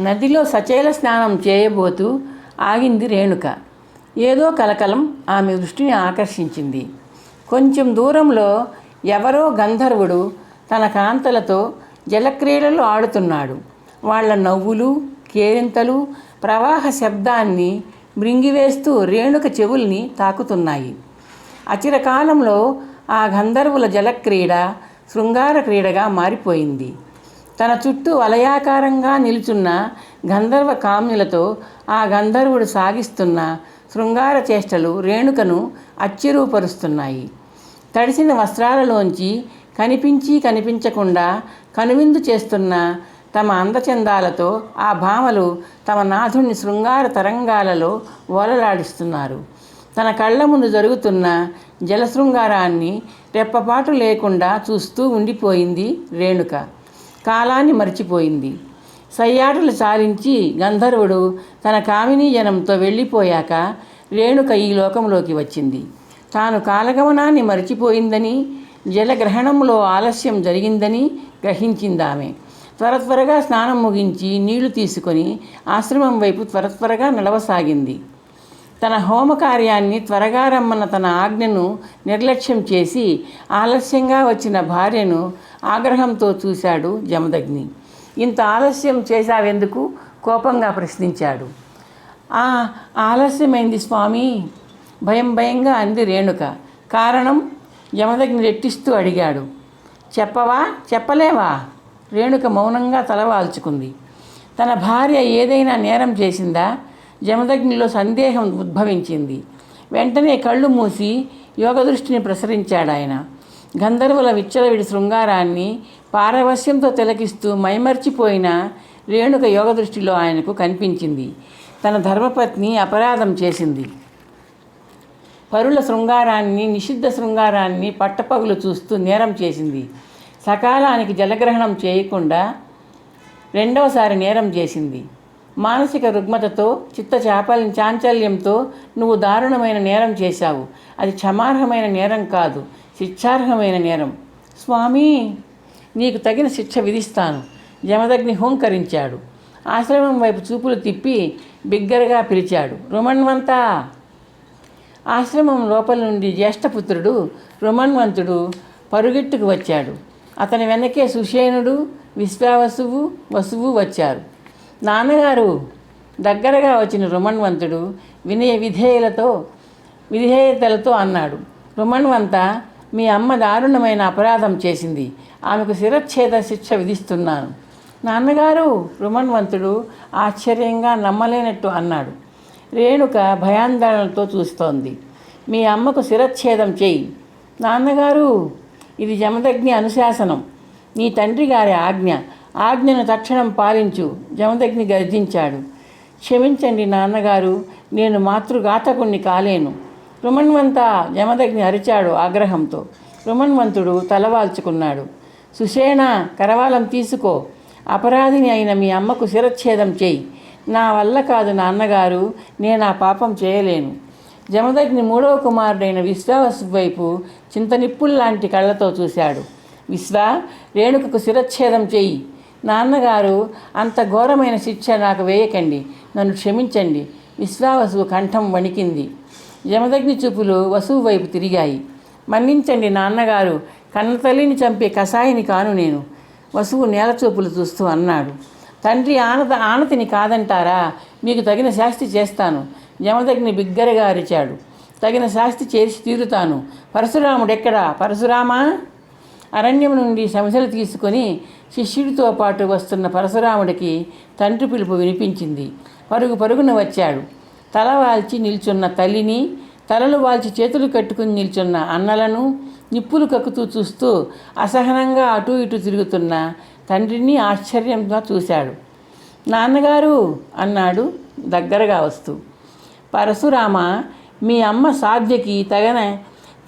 నదిలో సచైల స్నానం చేయబోతూ ఆగింది రేణుక. ఏదో కలకలం ఆమె దృష్టిని ఆకర్షించింది. కొంచెం దూరంలో ఎవరో గంధర్వుడు తన కాంతలతో జలక్రీడలు ఆడుతున్నాడు. వాళ్ళ నవ్వులు కేరింతలు ప్రవాహ శబ్దాన్ని మృంగివేస్తూ రేణుక చెవుల్ని తాకుతున్నాయి. అచిరకాలంలో ఆ గంధర్వుల జలక్రీడ శృంగార క్రీడగా మారిపోయింది. తన చుట్టూ వలయాకారంగా నిలుచున్న గంధర్వ కామ్యులతో ఆ గంధర్వుడు సాగిస్తున్న శృంగార చేష్టలు రేణుకను అచ్చిరూపరుస్తున్నాయి తడిసిన వస్త్రాలలోంచి కనిపించి కనిపించకుండా కనువిందు చేస్తున్న తమ అందచందాలతో ఆ భామలు తమ నాథుని శృంగార తరంగాలలో ఓలలాడిస్తున్నారు తన కళ్ళ ముందు జరుగుతున్న జలశృంగారాన్ని రెప్పపాటు లేకుండా చూస్తూ ఉండిపోయింది రేణుక. కాలాన్ని మర్చిపోయింది. సయ్యాటలు చాలించి గంధర్వుడు తన కామినీ జనంతో వెళ్ళిపోయాక రేణుక ఈ లోకంలోకి వచ్చింది. తాను కాలగమనాన్ని మర్చిపోయిందని జలగ్రహణంలో ఆలస్యం జరిగిందని గ్రహించిందామె. త్వర త్వరగా స్నానం ముగించి నీళ్ళు తీసుకొని ఆశ్రమం వైపు త్వర త్వరగా నడవసాగింది. తన హోమకార్యాన్ని త్వరగా రమ్మన్న తన ఆజ్ఞను నిర్లక్ష్యం చేసి ఆలస్యంగా వచ్చిన భార్యను ఆగ్రహంతో చూశాడు జమదగ్ని ఇంత ఆలస్యం చేశావెందుకు? కోపంగా ప్రశ్నించాడు. ఆ ఆలస్యమైంది స్వామి. భయం భయంగా అంది రేణుక. కారణం? యమదగ్ని రెట్టిస్తూ అడిగాడు. చెప్పవా? చెప్పలేవా? రేణుక మౌనంగా తలవాల్చుకుంది తన భార్య ఏదైనా నేరం చేసిందా? జమదగ్నిలో సందేహం ఉద్భవించింది. వెంటనే కళ్ళు మూసి యోగదృష్టిని ప్రసరించాడు ఆయన. గంధర్వుల విచ్చలవిడి శృంగారాన్ని పారవశ్యంతో తిలకిస్తూ మైమర్చిపోయిన రేణుక యోగ దృష్టిలో ఆయనకు కనిపించింది. తన ధర్మపత్ని అపరాధం చేసింది. పరుల శృంగారాన్ని నిషిద్ధ శృంగారాన్ని పట్టపగులు చూస్తూ నేరం చేసింది. సకాలానికి జలగ్రహణం చేయకుండా రెండవసారి నేరం చేసింది. మానసిక రుగ్మతతో చిత్త చాపల్ని చాంచల్యంతో నువ్వు దారుణమైన నేరం చేశావు. అది క్షమార్హమైన నేరం కాదు శిక్షార్హమైన నేరం. స్వామి నీకు తగిన శిక్ష విధిస్తాను. జమదగ్ని హోంకరించాడు. ఆశ్రమం వైపు చూపులు తిప్పి బిగ్గరగా పిలిచాడు. రుమణ్వంతా ఆశ్రమం లోపల నుండి జ్యేష్ఠపుత్రుడు రుమన్వంతుడు పరుగెట్టుకు వచ్చాడు. అతని వెనకే సుషేనుడు విశ్వావసువు వసువు వచ్చారు. నాన్నగారు దగ్గరగా వచ్చిన రుమన్వంతుడు వినయ విధేయులతో విధేయతలతో అన్నాడు. రుమణ్వంత మీ అమ్మ దారుణమైన అపరాధం చేసింది. ఆమెకు శిరచ్ఛేద శిక్ష విధిస్తున్నాను. నాన్నగారు రుమన్వంతుడు ఆశ్చర్యంగా నమ్మలేనట్టు అన్నాడు. రేణుక భయాందోళనతో చూస్తోంది. మీ అమ్మకు శిరచ్ఛేదం చేయి. నాన్నగారు ఇది జమదగ్ని అనుశాసనం. నీ తండ్రి గారి ఆజ్ఞ. ఆజ్ఞను తక్షణం పాలించు జమదగ్ని గర్జించాడు. క్షమించండి నాన్నగారు నేను మాతృఘాతకుణ్ణి కాలేను. రుమన్వంత జమదగ్ని అరిచాడు ఆగ్రహంతో. రుమన్వంతుడు తలవాల్చుకున్నాడు. సుషేణ కరవాలం తీసుకో. అపరాధిని అయిన మీ అమ్మకు శిరచ్ఛేదం చేయి. నా వల్ల కాదు నాన్నగారు నేను ఆ పాపం చేయలేను. జమదగ్ని మూడవ కుమారుడైన విశ్వావసు వైపు చింతనిప్పుల్లాంటి కళ్ళతో చూశాడు. విశ్వ రేణుకకు శిరచ్ఛేదం చేయి. నాన్నగారు అంత ఘోరమైన శిక్ష నాకు వేయకండి నన్ను క్షమించండి. విశ్వావసువు కంఠం వణికింది. యమదగ్ని చూపులు వసువు వైపు తిరిగాయి. మన్నించండి నాన్నగారు కన్నతల్లిని చంపే కషాయిని కాను నేను వసువు నేలచూపులు చూస్తూ అన్నాడు. తండ్రి ఆనత ఆనతిని కాదంటారా? మీకు తగిన శాస్తి చేస్తాను. యమదగ్ని బిగ్గరగా అరిచాడు. తగిన శాస్తి చేసి తీరుతాను. పరశురాముడెక్కడా? పరశురామా? అరణ్యం నుండి సమస్యలు తీసుకొని శిష్యుడితో పాటు వస్తున్న పరశురాముడికి తండ్రి పిలుపు వినిపించింది. పరుగు పరుగున వచ్చాడు. తల వాల్చి నిల్చున్న తల్లిని తలలు వాల్చి చేతులు కట్టుకుని నిల్చున్న అన్నలను నిప్పులు కక్కుతూ చూస్తూ అసహనంగా అటు ఇటు తిరుగుతున్న తండ్రిని ఆశ్చర్యంగా చూశాడు. నాన్నగారు అన్నాడు దగ్గరగా వస్తూ. పరశురామ మీ అమ్మ సాధ్యకి తగన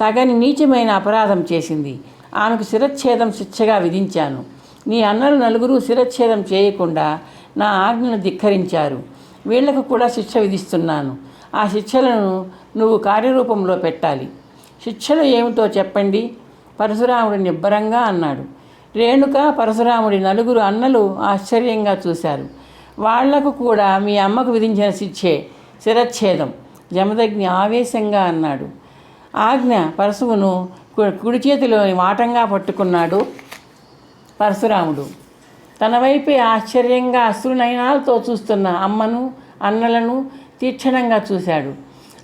తగని నీచమైన అపరాధం చేసింది. ఆమెకు శిరచ్ఛేదం శిక్షగా విధించాను. నీ అన్నలు నలుగురు శిరచ్ఛేదం చేయకుండా నా ఆజ్ఞను ధిక్కరించారు. వీళ్ళకు కూడా శిక్ష విధిస్తున్నాను. ఆ శిక్షలను నువ్వు కార్యరూపంలో పెట్టాలి. శిక్షలు ఏమిటో చెప్పండి. పరశురాముడు నిబ్బరంగా అన్నాడు. రేణుక పరశురాముడి నలుగురు అన్నలు ఆశ్చర్యంగా చూశారు. వాళ్ళకు కూడా మీ అమ్మకు విధించిన శిక్షే శిరచ్ఛేదం జమదగ్ని ఆవేశంగా అన్నాడు. ఆజ్ఞ పరశువును కుడి చేతిలో వాటంగా పట్టుకున్నాడు పరశురాముడు. తన వైపే ఆశ్చర్యంగా అశ్రునయనాలతో చూస్తున్న అమ్మను అన్నలను తీక్షణంగా చూశాడు.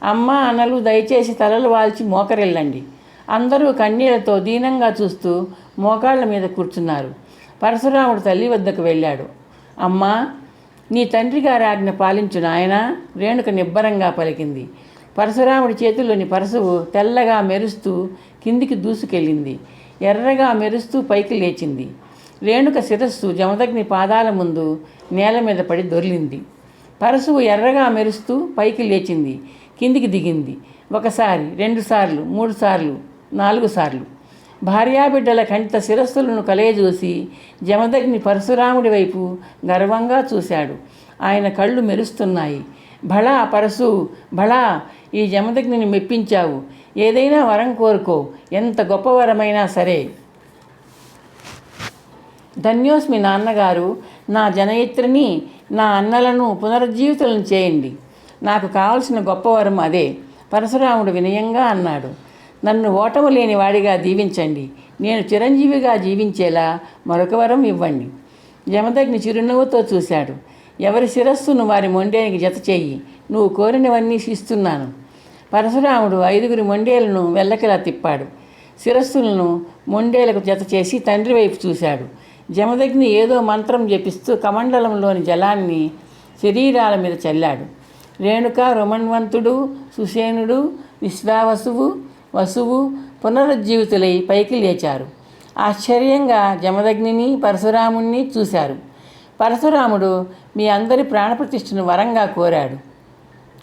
అమ్మ అన్నలు దయచేసి తలలు వాల్చి మోకరెళ్ళండి అందరూ కన్నీళ్ళతో దీనంగా చూస్తూ మోకాళ్ళ మీద కూర్చున్నారు. పరశురాముడు తల్లి వద్దకు వెళ్ళాడు. అమ్మా నీ తండ్రి గారి ఆజ్ఞ పాలించు నాయన రేణుక నిబ్బరంగా పలికింది. పరశురాముడి చేతిలోని పరశువు తెల్లగా మెరుస్తూ కిందికి దూసుకెళ్ళింది. ఎర్రగా మెరుస్తూ పైకి లేచింది. రేణుక శిరస్సు జమదగ్ని పాదాల ముందు నేల మీద పడి దొర్లింది. పరశువు ఎర్రగా మెరుస్తూ పైకి లేచింది. కిందికి దిగింది. ఒకసారి రెండుసార్లు మూడు సార్లు నాలుగు సార్లు. భార్యాబిడ్డల కంటిత శిరస్సులను కలయజూసి జమదగ్ని పరశురాముడి వైపు గర్వంగా చూశాడు. ఆయన కళ్ళు మెరుస్తున్నాయి. భళా పరశు భళా ఈ జమదగ్నిని మెప్పించావు. ఏదైనా వరం కోరుకో ఎంత గొప్ప వరమైనా సరే. ధన్యోస్మి నాన్నగారు నా జనయిత్రిని నా అన్నలను పునరుజ్జీవితులను చేయండి. నాకు కావలసిన గొప్ప వరం అదే. పరశురాముడు వినయంగా అన్నాడు. నన్ను ఓటము లేని వాడిగా దీవించండి. నేను చిరంజీవిగా జీవించేలా మరొక వరం ఇవ్వండి. యమదగ్ని చిరునవ్వుతో చూశాడు. ఎవరి శిరస్సును వారి మొండేనికి జత చేయి. నువ్వు కోరినవన్నీ ఇస్తున్నాను పరశురాముడు ఐదుగురి మొండేలను వెళ్ళకిలా తిప్పాడు. శిరస్సులను మొండేలకు జత చేసి తండ్రి వైపు చూశాడు. జమదగ్ని ఏదో మంత్రం జపిస్తూ కమండలంలోని జలాన్ని శరీరాల మీద చల్లాడు. రేణుక రోమన్వంతుడు సుసేనుడు విశ్వావసువు వసువు పునరుజ్జీవితులై పైకి లేచారు. ఆశ్చర్యంగా జమదగ్నిని పరశురాముణ్ణి చూశారు. పరశురాముడు మీ అందరి ప్రాణప్రతిష్ఠను వరంగా కోరాడు.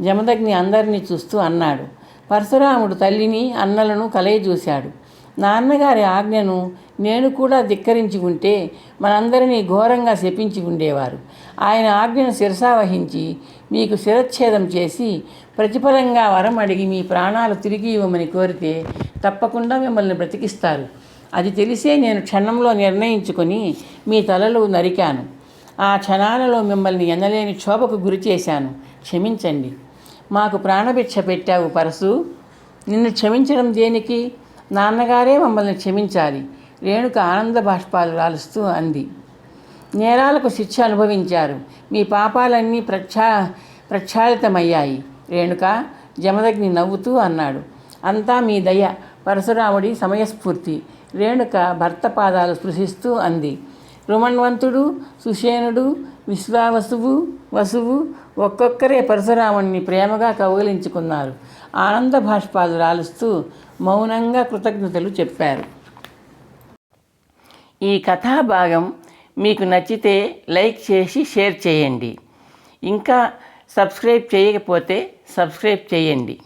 జమదగ్ని అందరినీ చూస్తూ అన్నాడు. పరశురాముడు తల్లిని అన్నలను కలయజూశాడు. నాన్నగారి ఆజ్ఞను నేను కూడా ధిక్కరించి ఉంటే మనందరినీ ఘోరంగా శపించి ఉండేవారు. ఆయన ఆజ్ఞను శిరసావహించి మీకు శిరచ్ఛేదం చేసి ప్రతిఫలంగా వరం అడిగి మీ ప్రాణాలు తిరిగి ఇవ్వమని కోరితే తప్పకుండా మిమ్మల్ని బ్రతికిస్తారు. అది తెలిసే నేను క్షణంలో నిర్ణయించుకొని మీ తలలు నరికాను. ఆ క్షణాలలో మిమ్మల్ని ఎనలేని క్షోభకు గురి చేశాను. క్షమించండి. మాకు ప్రాణభిక్ష పెట్టావు పరసు. నిన్ను క్షమించడం దేనికి? నాన్నగారే మమ్మల్ని క్షమించాలి. రేణుక ఆనంద బాష్పాలు రాలుస్తూ అంది. నేరాలకు శిక్ష అనుభవించారు. మీ పాపాలన్నీ ప్రక్షా ప్రక్షాళితమయ్యాయి. రేణుక జమదగ్ని నవ్వుతూ అన్నాడు. అంతా మీ దయ. పరశురాముడి సమయస్ఫూర్తి. రేణుక భర్త పాదాలు స్పృశిస్తూ అంది. రుమణ్వంతుడు సుషేనుడు విశ్వావసువు వసువు ఒక్కొక్కరే పరశురాముణ్ణి ప్రేమగా కౌగిలించుకున్నారు. ఆనంద భాష్పాలు రాలుస్తూ మౌనంగా కృతజ్ఞతలు చెప్పారు. ఈ కథాభాగం మీకు నచ్చితే లైక్ చేసి షేర్ చేయండి. ఇంకా సబ్స్క్రైబ్ చేయకపోతే సబ్స్క్రైబ్ చేయండి.